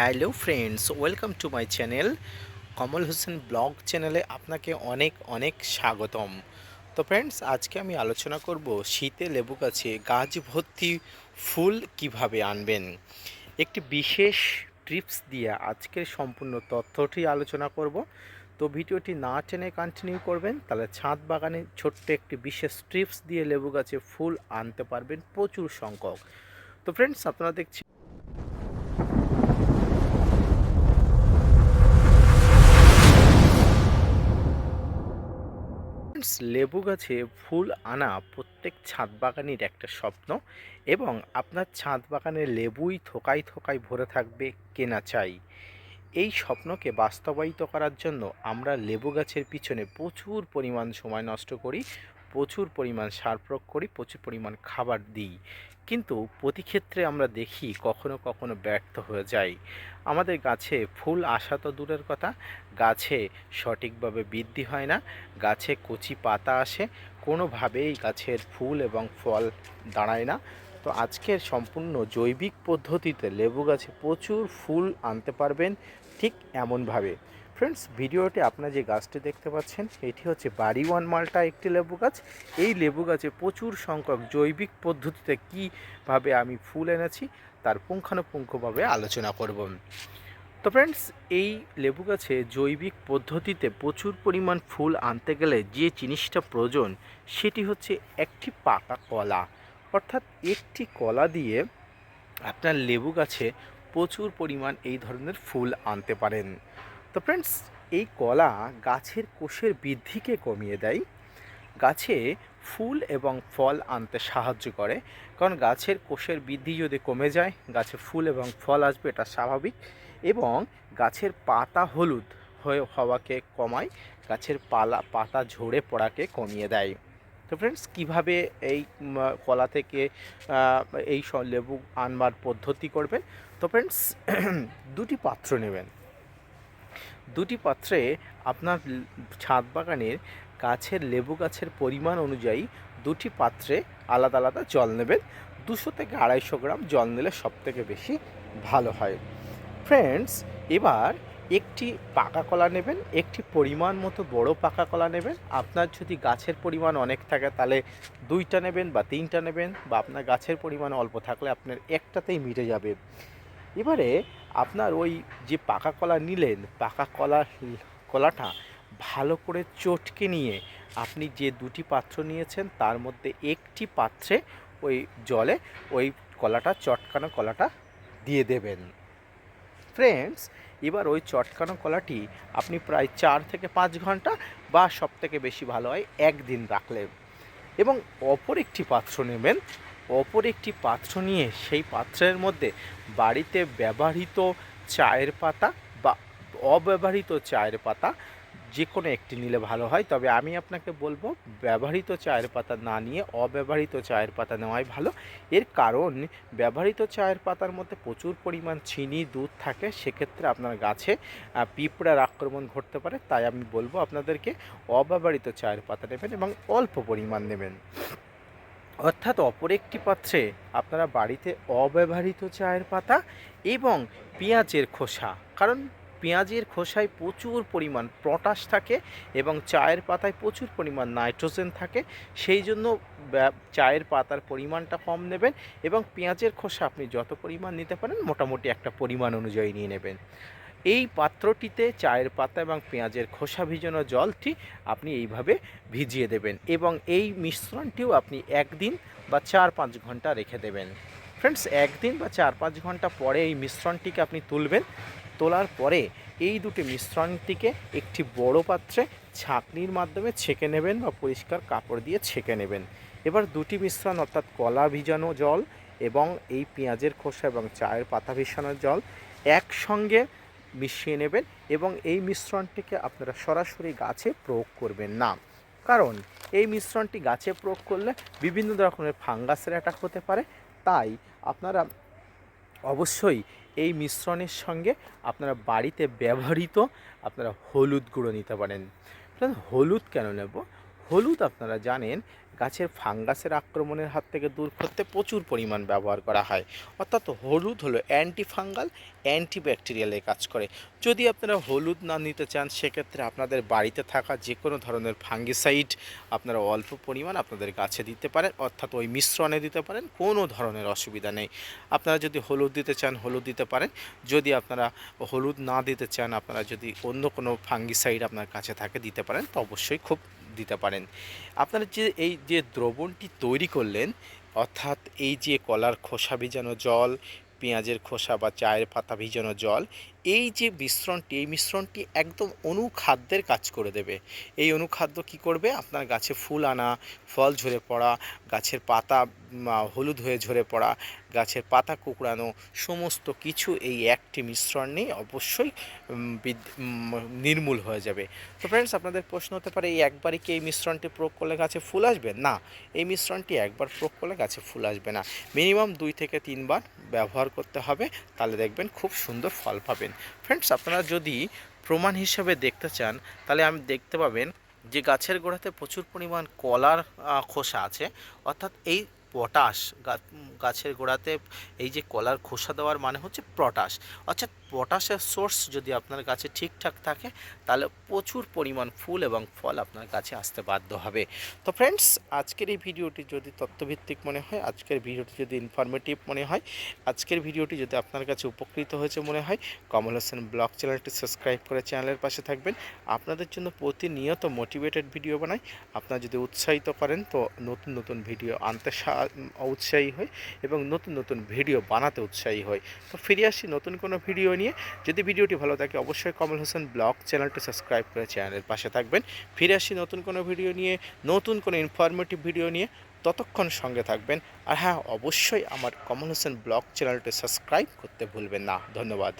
Hello friends, welcome to my channel Kamal Hossain blog চ্যানেলে আপনাকে অনেক অনেক স্বাগতম। তো ফ্রেন্ডস, আজকে আমি আলোচনা করব শীতে লেবু গাছে গাছ ভর্তি ফুল কীভাবে আনবেন। একটি বিশেষ ট্রিপস দিয়ে আজকের সম্পূর্ণ তথ্যটি আলোচনা করব। তো ভিডিওটি না টেনে কন্টিনিউ করবেন, তাহলে ছাদ বাগানে ছোট্ট একটি বিশেষ ট্রিপস দিয়ে লেবু গাছে ফুল আনতে পারবেন প্রচুর সংখ্যক। তো ফ্রেন্ডস, আপনারা দেখছি লেবু গাছে ফুল আনা প্রত্যেক ছাদ বাগানের একটা স্বপ্ন এবং আপনার ছাদ বাগানে লেবুই থোকায় থোকায় ভরে থাকবে কেনা চাই। এই স্বপ্নকে বাস্তবায়িত করার জন্য আমরা লেবু গাছের পিছনে প্রচুর পরিমাণ সময় নষ্ট করি। প্রচুর পরিমাণ সার প্রয়োগ করি, প্রচুর পরিমাণ খাবার দিই। কিন্তু প্রতি ক্ষেত্রে আমরা দেখি কখনো কখনো ব্যর্থ হয়ে যাই। আমাদের গাছে ফুল আসা তো দূরের কথা, গাছে সঠিকভাবে বৃদ্ধি হয় না, গাছে কচি পাতা আসে, কোনোভাবেই গাছের ফুল এবং ফল দাঁড়ায় না। তো আজকের সম্পূর্ণ জৈবিক পদ্ধতিতে লেবু গাছে প্রচুর ফুল আনতে পারবেন ঠিক এমনভাবে। ফ্রেন্ডস ভিডিওতে আপনারা যে গাছটি দেখতে পাচ্ছেন, এটি হচ্ছে বাড়ি ওয়ান মালটা একটি লেবু গাছ। এই লেবু গাছে প্রচুর সংখ্যক জৈবিক পদ্ধতিতে কীভাবে আমি ফুল এনেছি, তার পুঙ্খানুপুঙ্খভাবে আলোচনা করব। তো ফ্রেন্ডস এই লেবু গাছে জৈবিক পদ্ধতিতে প্রচুর পরিমাণ ফুল আনতে গেলে যে জিনিসটা প্রয়োজন, সেটি হচ্ছে একটি পাকা কলা। অর্থাৎ একটি কলা দিয়ে আপনার লেবু গাছে প্রচুর পরিমাণ এই ধরনের ফুল আনতে পারেন। তো ফ্রেন্ডস এই কলা গাছের কোষের বৃদ্ধিকে কমিয়ে দেয়। গাছে ফুল এবং ফল আনতে সাহায্য করে। কারণ গাছের কোষের বৃদ্ধি যদি কমে যায়, গাছে ফুল এবং ফল আসবে, এটা স্বাভাবিক। এবং গাছের পাতা হলুদ হয়ে হওয়াকে কমায়, গাছের পালা, পাতা ঝরে পড়াকে কমিয়ে দেয়। তো ফ্রেন্ডস কীভাবে এই কলা থেকে এই লেবু আনবার পদ্ধতি করবেন? তো ফ্রেন্ডস দুটি পাত্র নেবেন। দুটি পাত্রে আপনার ছাদ বাগানের গাছের লেবু গাছের পরিমাণ অনুযায়ী দুটি পাত্রে আলাদা আলাদা জল নেবেন। দুশো থেকে আড়াইশো গ্রাম জল নিলে সবথেকে বেশি ভালো হয়। ফ্রেন্ডস, এবার একটি পাকা কলা নেবেন, একটি পরিমাণ মতো বড় পাকা কলা নেবেন। আপনার যদি গাছের পরিমাণ অনেক থাকে, তাহলে দুইটা নেবেন বা তিনটা নেবেন বা আপনার গাছের পরিমাণ অল্প থাকলে আপনার একটাতেই মিটে যাবে। এবারে আপনার ওই যে পাকা কলা নিলেন, পাকা কলা কলাটা ভালো করে চটকে নিয়ে আপনি যে দুটি পাত্র নিয়েছেন, তার মধ্যে একটি পাত্রে ওই জলে ওই কলাটা, চটকানো কলাটা দিয়ে দেবেন। ফ্রেন্ডস এবার ওই চটকানো কলাটি আপনি প্রায় চার থেকে পাঁচ ঘণ্টা বা সব থেকে বেশি ভালো হয় একদিন রাখলেন এবং অপর একটি পাত্র নেবেন অপর একটি পাত্র নিয়ে সেই পাত্রের মধ্যে বাড়িতে ব্যবহৃত চায়ের পাতা বা অব্যবহৃত চায়ের পাতা, যে কোনো একটি নিলে ভালো হয়। তবে আমি আপনাকে বলব, ব্যবহৃত চায়ের পাতা না নিয়ে অব্যবহৃত চায়ের পাতা নেওয়াই ভালো। এর কারণ, ব্যবহৃত চায়ের পাতার মধ্যে প্রচুর পরিমাণ চিনি, দুধ থাকে। সেক্ষেত্রে আপনার গাছে পিঁপড়ার আক্রমণ ঘটতে পারে। তাই আমি বলব, আপনাদেরকে অব্যবহৃত চায়ের পাতা নেবেন এবং অল্প পরিমাণ নেবেন। অর্থাৎ অপর একটি পাত্রে আপনারা বাড়িতে অব্যবহৃত চায়ের পাতা এবং পেঁয়াজের খোসা। কারণ পেঁয়াজের খোসায় প্রচুর পরিমাণ পটাশ থাকে এবং চায়ের পাতায় প্রচুর পরিমাণ নাইট্রোজেন থাকে। সেই জন্য চায়ের পাতার পরিমাণটা কম নেবেন এবং পেঁয়াজের খোসা আপনি যত পরিমাণ নিতে পারেন, মোটামুটি একটা পরিমাণ অনুযায়ী নিয়ে নেবেন। এই পাত্রটিতে চায়ের পাতা এবং পেঁয়াজের খোসা ভিজানো জলটি আপনি এইভাবে ভিজিয়ে দেবেন এবং এই মিশ্রণটিও আপনি একদিন বা চার পাঁচ ঘণ্টা রেখে দেবেন। ফ্রেন্ডস একদিন বা চার পাঁচ ঘণ্টা পরে এই মিশ্রণটিকে আপনি তুলবেন। তোলার পরে এই দুটি মিশ্রণটিকে একটি বড় পাত্রে ছাঁকনির মাধ্যমে ছেঁকে নেবেন বা পরিষ্কার কাপড় দিয়ে ছেঁকে নেবেন। এবার দুটি মিশ্রণ অর্থাৎ কলা ভিজানো জল এবং এই পেঁয়াজের খোসা এবং চায়ের পাতা ভিজানো জল একসঙ্গে মিশিয়ে নেবেন এবং এই মিশ্রণটিকে আপনারা সরাসরি গাছে প্রয়োগ করবেন না। কারণ এই মিশ্রণটি গাছে প্রয়োগ করলে বিভিন্ন রকমের ফাঙ্গাসের অ্যাটাক হতে পারে। তাই আপনারা অবশ্যই এই মিশ্রণের সঙ্গে আপনারা বাড়িতে ব্যবহৃত আপনারা হলুদ গুঁড়ো নিতে পারেন। হলুদ কেন নেব? হলুদ আপনারা জানেন, গাছের ফাঙ্গাসের আক্রমণের হাত থেকে দূর করতে প্রচুর পরিমাণ ব্যবহার করা হয়। অর্থাৎ হলুদ হলো অ্যান্টি ফাঙ্গাল অ্যান্টি ব্যাকটেরিয়ালের কাজ করে। যদি আপনারা হলুদ না নিতে চান, সেক্ষেত্রে আপনাদের বাড়িতে থাকা যে কোনো ধরনের ফাঙ্গিসাইড আপনারা অল্প পরিমাণ আপনাদের গাছে দিতে পারেন, অর্থাৎ ওই মিশ্রণে দিতে পারেন, কোনো ধরনের অসুবিধা নেই। আপনারা যদি হলুদ দিতে চান, হলুদ দিতে পারেন। যদি আপনারা হলুদ না দিতে চান, আপনারা যদি অন্য কোনো ফাঙ্গিসাইড আপনার কাছে থাকে, দিতে পারেন, তো অবশ্যই খুব দিতে পারেন। আপনারা যে এই যে দ্রবণটি তৈরি করলেন, অর্থাৎ এই যে কলার খোসা ভিজানো জল, পেঁয়াজের খোসা বা চায়ের পাতা ভিজানো জল এই যে মিশ্রণটি, এই মিশ্রণটি একদম অনুখাদ্যের কাজ করে দেবে। এই অনুখাদ্য কি করবে? আপনার গাছে ফুল আনা, ফল ঝরে পড়া, গাছের পাতা হলুদ হয়ে ঝরে পড়া, গাছের পাতা কুকড়ানো, সমস্ত কিছু এই একটি মিশ্রণ নিয়ে অবশ্যই নির্মূল হয়ে যাবে। তো ফ্রেন্ডস আপনাদের প্রশ্ন হতে পারে, এই একবারই কি এই মিশ্রণটি প্রয়োগ করলে গাছে ফুল আসবে? না, এই মিশ্রণটি একবার প্রয়োগ করলে গাছে ফুল আসবে না। মিনিমাম দুই থেকে তিনবার ব্যবহার করতে হবে। তাহলে দেখবেন খুব সুন্দর ফল পাবেন। ফ্রেন্ডস আপনারা যদি প্রমাণ হিসেবে দেখতে চান, তাহলে আমি দেখতে পাবেন যে গাছের গোড়াতে প্রচুর পরিমাণ কলার খোসা আছে। অর্থাৎ এই পটাশ গাছের গোড়াতে এই যে কলার খোসা দেওয়ার মানে হচ্ছে পটাশ। অর্থাৎ পটাশের সোর্স যদি আপনার গাছে ঠিকঠাক থাকে, তাহলে প্রচুর পরিমাণ ফুল এবং ফল আপনার কাছে আসতে বাধ্য হবে। তো ফ্রেন্ডস আজকের এই ভিডিওটি যদি তথ্যভিত্তিক মনে হয়, আজকের ভিডিওটি যদি ইনফরমেটিভ মনে হয়, আজকের ভিডিওটি যদি আপনার কাছে উপকৃত হয়েছে মনে হয়, কমল হোসেন ব্লগ চ্যানেলটি সাবস্ক্রাইব করে চ্যানেলের পাশে থাকবেন। আপনাদের জন্য প্রতিনিয়ত মোটিভেটেড ভিডিও বানাই। আপনারা যদি উৎসাহিত করেন, তো নতুন নতুন ভিডিও আনতে উৎসাহী হই এবং নতুন নতুন ভিডিও বানাতে উৎসাহী হই। তো ফিরে আসি নতুন কোনো ভিডিও নিয়ে। যদি ভিডিওটি ভালো থাকে, অবশ্যই কমল হোসেন ব্লগ চ্যানেলটি সাবস্ক্রাইব করে চ্যানেলের পাশে থাকবেন। ফিরে আসি নতুন কোনো ভিডিও নিয়ে, নতুন কোনো ইনফরমেটিভ ভিডিও নিয়ে। ততক্ষণ সঙ্গে থাকবেন। আর হ্যাঁ অবশ্যই আমার কমল হোসেন ব্লগ চ্যানেলটি সাবস্ক্রাইব করতে ভুলবেন না। ধন্যবাদ।